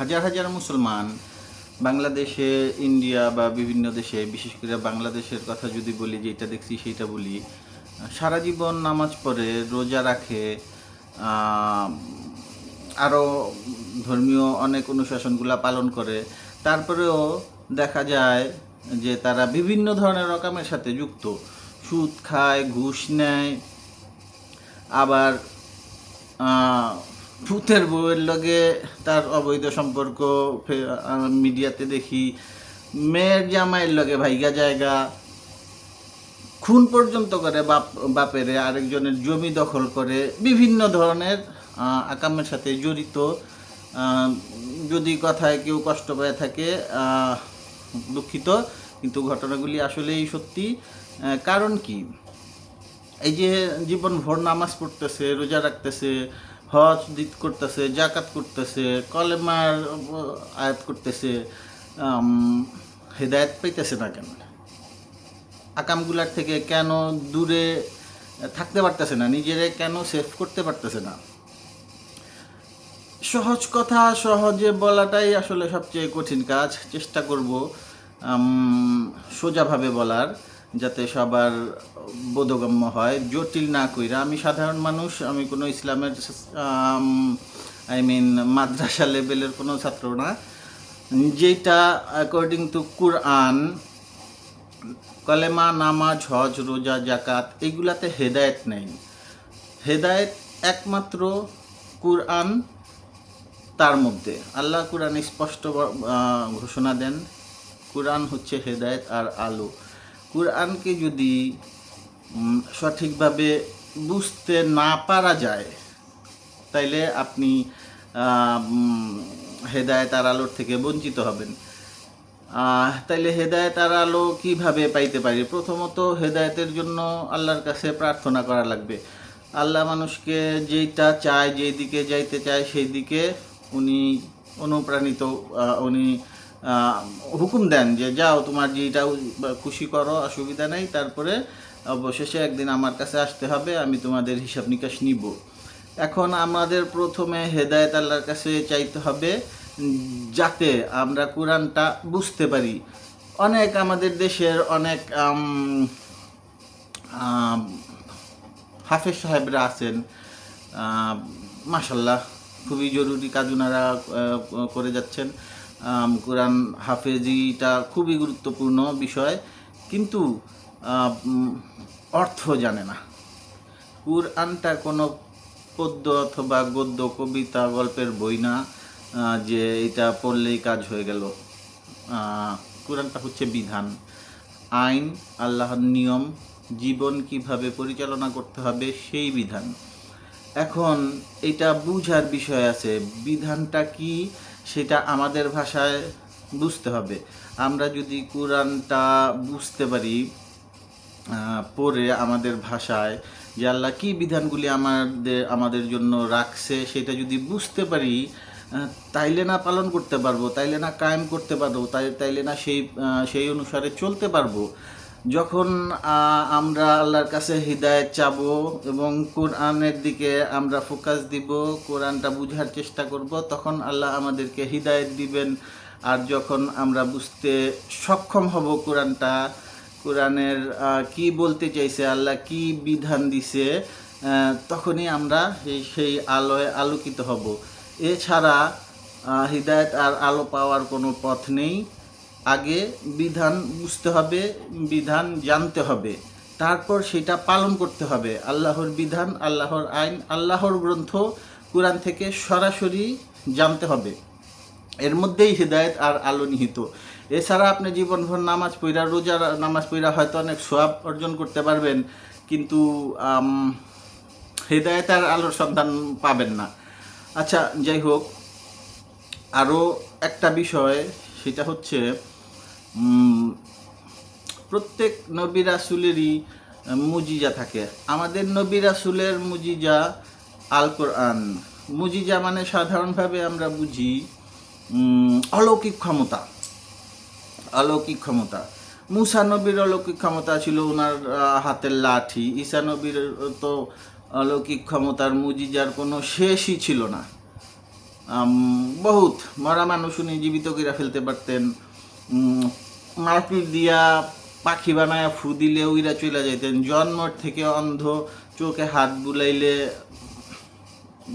হাজার হাজার মুসলমান বাংলাদেশে, ইন্ডিয়া বা বিভিন্ন দেশে, বিশেষ করে বাংলাদেশের কথা যদি বলি যে এটা দেখছি সেইটা বলি, সারা জীবন নামাজ পড়ে, রোজা রাখে আরও ধর্মীয় অনেক অনুশাসনগুলা পালন করে। তারপরেও দেখা যায় যে তারা বিভিন্ন ধরনের রকমের সাথে যুক্ত। সুদ খায়, ঘুষ নেয়, আবার ভূতের বউয়ের লগে তার অবৈধ সম্পর্ক মিডিয়াতে দেখি মেয়ের জামাইয়ের লগে ভাইগা জায়গা। খুন পর্যন্ত করে বাপ, বাপেরে, আরেকজনের জমি দখল করে, বিভিন্ন ধরনের আকামের সাথে জড়িত। যদি কথায় কেউ কষ্ট পেয়ে থাকে দুঃখিত, কিন্তু ঘটনাগুলি আসলেই সত্যি। কারণ কি? এই যে জীবন ভোর নামাজ পড়তেছে, রোজা রাখতেছে হজ দিত করতেছে জাকাত করতেছে, কলেমার আয়াত করতেছে হেদায়েত পাইতেছে না কেন? আকামগুলার থেকে কেন দূরে থাকতে পারতেছে না? নিজেরে কেন সেভ করতে পারতেছে না? সহজ কথা, সহজে বলাটাই আসলে সবচেয়ে কঠিন কাজ। চেষ্টা করব সোজাভাবে বলার। যাতে সবার বোধগম্য হয়, জটিল না কইরা। আমি সাধারণ মানুষ, আমি কোনো ইসলামের আই মিন মাদ্রাসা লেভেলের কোনো ছাত্র না। যেটা অ্যাকর্ডিং টু কুরআন কলেমা, নামাজ, হজ, রোজা জাকাত এগুলাতে হেদায়েত নেই। হেদায়েত একমাত্র কুরআন তার মধ্যে। আল্লাহ কুরআন স্পষ্ট ঘোষণা দেন কুরআন হচ্ছে হেদায়েত আর আলো। কুরআনকে যদি সঠিকভাবে বুঝতে না পারা যায়, তাইলে আপনি হেদায়েত আলোর থেকে বঞ্চিত হবেন। তাইলে হেদায়েত আর আলো কীভাবে পাইতে পারি? প্রথমত হেদায়েতের জন্য আল্লাহর কাছে প্রার্থনা করা লাগবে। আল্লাহ মানুষকে যেইটা চায় যেই দিকে যাইতে চায় সেই দিকে উনি অনুপ্রাণিত উনি হুকুম দেন যে যাও তোমার যেটা খুশি করো অসুবিধা নেই তারপরে অবশেষে একদিন আমার কাছে আসতে হবে আমি তোমাদের হিসাব নিকাশ নিব। এখন আমাদের প্রথমে হেদায়েত আল্লাহর কাছে চাইতে হবে যাতে আমরা কোরআনটা বুঝতে পারি। অনেক আমাদের দেশের অনেক হাফেজ সাহেবরা আছেন আহ, মাশাল্লাহ খুবই জরুরি কাজ ওনারা করে যাচ্ছেন। কোরআন হাফেজিটা খুবই গুরুত্বপূর্ণ বিষয়। কিন্তু অর্থ জানে না। কুরআনটা কোনো পদ্য অথবা গদ্য, কবিতা, গল্পের বই না যে এটা পড়লেই কাজ হয়ে গেল। কোরআনটা হচ্ছে বিধান। আইন, আল্লাহর নিয়ম, জীবন কীভাবে পরিচালনা করতে হবে, সেই বিধান। এখন, এটা বুঝার বিষয় আছে, বিধানটা কি? সেটা আমাদের ভাষায় বুঝতে হবে। আমরা যদি কোরআনটা বুঝতে পারি পড়ে আমাদের ভাষায়, যে আল্লাহ কি বিধানগুলি আমাদের আমাদের জন্য রাখছে সেটা যদি বুঝতে পারি তাইলে না পালন করতে পারব, তাইলে না কায়েম করতে পারব, তাই, তাইলে না সেই সেই অনুসারে চলতে পারব। যখন আমরা আল্লাহর কাছে হৃদায়ত চাবো এবং কোরআনের দিকে আমরা ফোকাস দিব, কোরআনটা বুঝার চেষ্টা করব, তখন আল্লাহ আমাদেরকে হৃদায়ত দিবেন। আর যখন আমরা বুঝতে সক্ষম হব কোরআনটা, কোরআনের কি বলতে চাইছে, আল্লাহ কি বিধান দিছে তখনই আমরা সেই আলোয় আলোকিত হব। এছাড়া হৃদায়ত আর আলো পাওয়ার কোনো পথ নেই। আগে বিধান বুঝতে হবে, বিধান জানতে হবে। তারপর সেটা পালন করতে হবে। আল্লাহর বিধান, আল্লাহর আইন, আল্লাহর গ্রন্থ, কোরআন থেকে সরাসরি জানতে হবে। এর মধ্যেই হৃদায়ত আর আলো নিহিত। এছাড়া আপনি জীবনভর নামাজ পইরা রোজা নামাজ পইরা হয়তো অনেক সোয়াব অর্জন করতে পারবেন, কিন্তু হৃদায়ত আর আলোর সন্ধান পাবেন না। আচ্ছা যাই হোক আরও একটা বিষয়, সেটা হচ্ছে প্রত্যেক নবী রাসুলেরই মুজিজা থাকে। আমাদের নবী রাসুলের মুজিজা আল কোরআন মুজিজা মানে সাধারণভাবে আমরা বুঝি অলৌকিক ক্ষমতা। অলৌকিক ক্ষমতা। মুসা নবীর অলৌকিক ক্ষমতা ছিল ওনার হাতের লাঠি। ঈসা নবীর তো অলৌকিক ক্ষমতার মুজিজার কোনো শেষই ছিল না। বহুত। মরা মানুষ উনি জীবিত করে ফেলতে পারতেন। মারপিট দিয়া পাখি বানায়, ফু দিলে উইরা চলে যাইতেন। জন্মর থেকে অন্ধ চোখে হাত বুলাইলে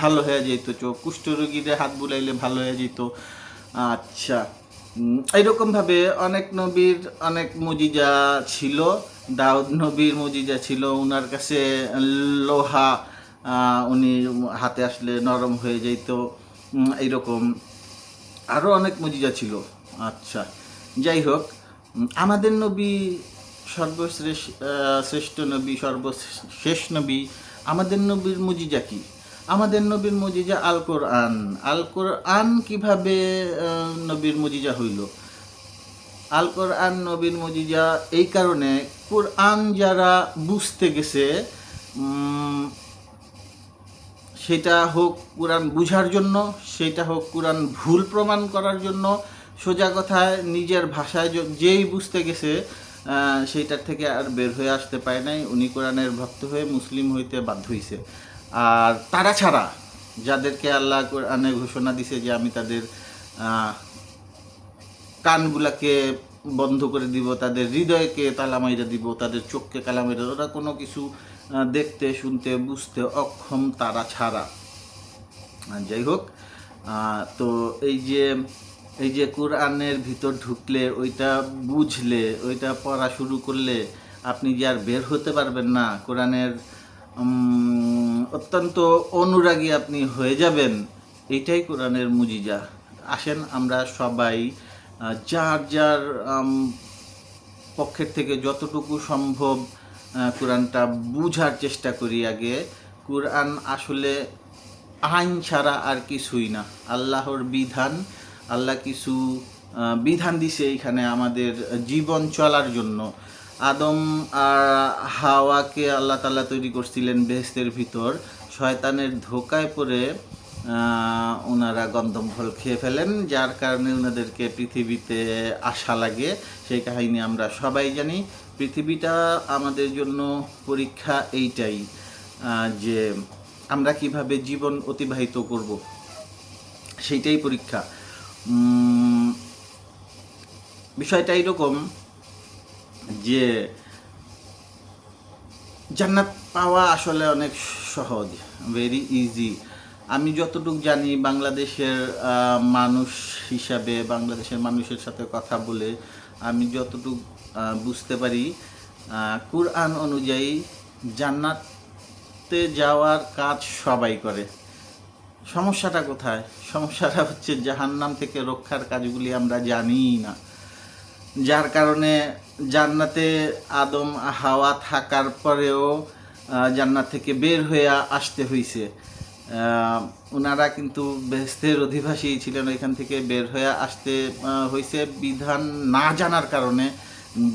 ভালো হয়ে যেত চোখ। কুষ্ঠরোগীরে হাত বুলাইলে ভালো হয়ে যেত আচ্ছা এইরকমভাবে অনেক নবীর অনেক মুজিজা ছিল। দাউদ নবীর মুজিজা ছিল। ওনার কাছে লোহা উনি হাতে আসলে নরম হয়ে যেত এইরকম আরও অনেক মুজিজা ছিল। আচ্ছা যাই হোক আমাদের নবী সর্বশ্রেষ্ঠ শ্রেষ্ঠ নবী, সর্বশেষ নবী, আমাদের নবীর মুজিজা কি? আমাদের নবীর মুজিজা আল কোরআন আল কোরআন কীভাবে নবীর মুজিজা হইল? আল কোরআন নবীর মুজিজা এই কারণে, কোরআন যারা বুঝতে গেছে সেটা হোক কোরআন বুঝার জন্য, সেটা হোক কোরআন ভুল প্রমাণ করার জন্য সোজা কথায় নিজের ভাষায় যেই বুঝতে গেছে সেইটার থেকে আর বের হয়ে আসতে পারে নাই উনি কোরআনের ভক্ত হয়ে মুসলিম হইতে বাধ্য হইছে আর তারা ছাড়া যাদেরকে আল্লাহ কোরআনে ঘোষণা দিছে যে আমি তাদের কানগুলাকে বন্ধ করে দিব, তাদের হৃদয়কে তালা মাইরা দিব, তাদের চোখকে কালা মাইরা দিব। ওরা কোনো কিছু দেখতে, শুনতে, বুঝতে অক্ষম তারা ছাড়া যাই হোক তো এই যে এই যে কোরআনের ভিতর ঢুকলে, ওইটা বুঝলে, ওইটা পড়া শুরু করলে আপনি যে আর বের হতে পারবেন না, কোরআনের অত্যন্ত অনুরাগী আপনি হয়ে যাবেন এইটাই কোরআনের মুজিজা। আসেন আমরা সবাই যার যার পক্ষের থেকে যতটুকু সম্ভব কোরআনটা বুঝার চেষ্টা করি আগে। কোরআন আসলে আইন ছাড়া আর কিছুই না। আল্লাহর বিধান আল্লাহ কিছু বিধান দিছে এখানে আমাদের জীবন চলার জন্য। আদম আর হাওয়াকে আল্লাহ তাল্লাহ তৈরি করছিলেন বেহেস্তের ভিতর। শয়তানের ধোকায় আহ, ওনারা গন্ধম ফল খেয়ে ফেলেন যার কারণে ওনাদেরকে পৃথিবীতে আসা লাগে। সেই কাহিনী আমরা সবাই জানি। পৃথিবীটা আমাদের জন্য পরীক্ষা এইটাই যে আমরা কীভাবে জীবন অতিবাহিত করব। সেইটাই পরীক্ষা। বিষয়টা এরকম যে জান্নাত পাওয়া আসলে অনেক সহজ ভেরি ইজি আমি যতটুকু জানি বাংলাদেশের মানুষ হিসাবে, বাংলাদেশের মানুষের সাথে কথা বলে আমি যতটুকু বুঝতে পারি কুরআন অনুযায়ী জান্নাতে যাওয়ার কাজ সবাই করে। সমস্যাটা কোথায়? সমস্যাটা হচ্ছে জাহান্নাম থেকে রক্ষার কাজগুলি আমরা জানিই না। যার কারণে জান্নাতে আদম, হাওয়া থাকার পরেও জান্নাত থেকে বের হয়ে আসতে হয়েছে ওনারা কিন্তু বেহেস্তের অধিবাসী ছিলেন, ওইখান থেকে বের হয়ে আসতে হয়েছে বিধান না জানার কারণে,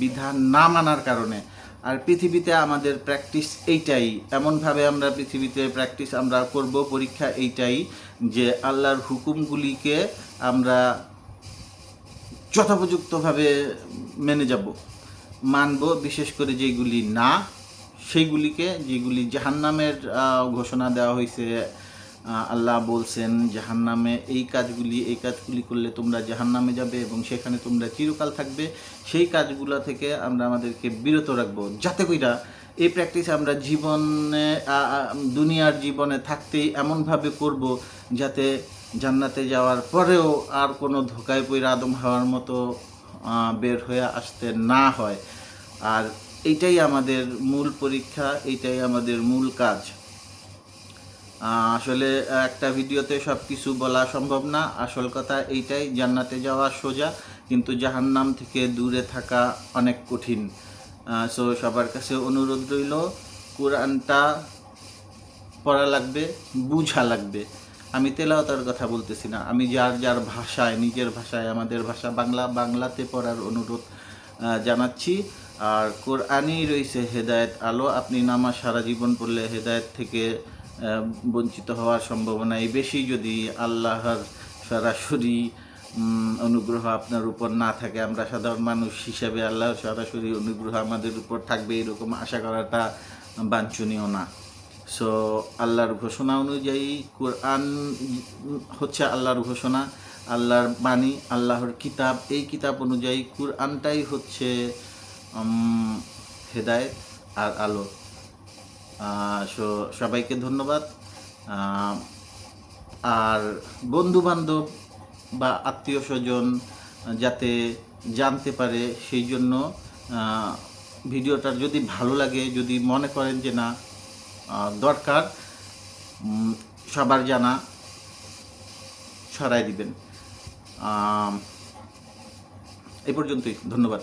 বিধান না মানার কারণে। আর পৃথিবীতে আমাদের প্র্যাকটিস এইটাই। এমনভাবে আমরা পৃথিবীতে প্র্যাকটিস আমরা করব, পরীক্ষা এইটাই যে আল্লাহর হুকুমগুলিকে আমরা যথোপযুক্তভাবে মেনে যাব। মানব বিশেষ করে যেগুলি না, সেইগুলিকে, যেগুলি জাহান্নামের ঘোষণা দেওয়া হয়েছে আল্লাহ বলছেন, জাহান্নামে এই কাজগুলি এই কাজগুলি করলে তোমরা জাহান্নামে যাবে এবং সেখানে তোমরা চিরকাল থাকবে। সেই কাজগুলো থেকে আমরা আমাদেরকে বিরত রাখব। যাতে কইরা এই প্র্যাকটিস আমরা জীবনে দুনিয়ার জীবনে থাকতেই এমনভাবে করব যাতে জান্নাতে যাওয়ার পরেও আর কোনো ধোকায় পইরা আদম হওয়ার মতো বের হয়ে আসতে না হয়। আর এইটাই আমাদের মূল পরীক্ষা, এইটাই আমাদের মূল কাজ। আসলে একটা ভিডিওতে সব কিছু বলা সম্ভব না। আসল কথা এইটাই, জান্নাতে যাওয়া সোজা, কিন্তু জাহান্নাম থেকে দূরে থাকা অনেক কঠিন। সো সবার কাছে অনুরোধ রইল, কোরআনটা পড়া লাগবে, বুঝা লাগবে। আমি তেলাওতার কথা বলতেছি না, আমি যার যার ভাষায়, নিজের ভাষায়, আমাদের ভাষা বাংলা, বাংলাতে পড়ার অনুরোধ জানাচ্ছি। আর কোরআনই রয়েছে হেদায়েত আলো, আপনি নামাজ সারা জীবন পড়লে হেদায়েত থেকে বঞ্চিত হওয়ার সম্ভাবনাই বেশি যদি আল্লাহর সরাসরি অনুগ্রহ আপনার উপর না থাকে। আমরা সাধারণ মানুষ হিসেবে আল্লাহর সরাসরি অনুগ্রহ আমাদের উপর থাকবে এরকম আশা করাটা বাঞ্ছনীয় না। সো আল্লাহর ঘোষণা অনুযায়ী কোরআন হচ্ছে আল্লাহর ঘোষণা, আল্লাহর বাণী, আল্লাহর কিতাব। এই কিতাব অনুযায়ী কোরআনটাই হচ্ছে হেদায়েত আর আলো। সো সবাইকে ধন্যবাদ। আর বন্ধু বান্ধব বা আত্মীয় স্বজন যাতে জানতে পারে সেই জন্য আহ, ভিডিওটা যদি ভালো লাগে যদি মনে করেন যে না দরকার সবার জানা ছড়াই দিবেন। এই পর্যন্তই ধন্যবাদ।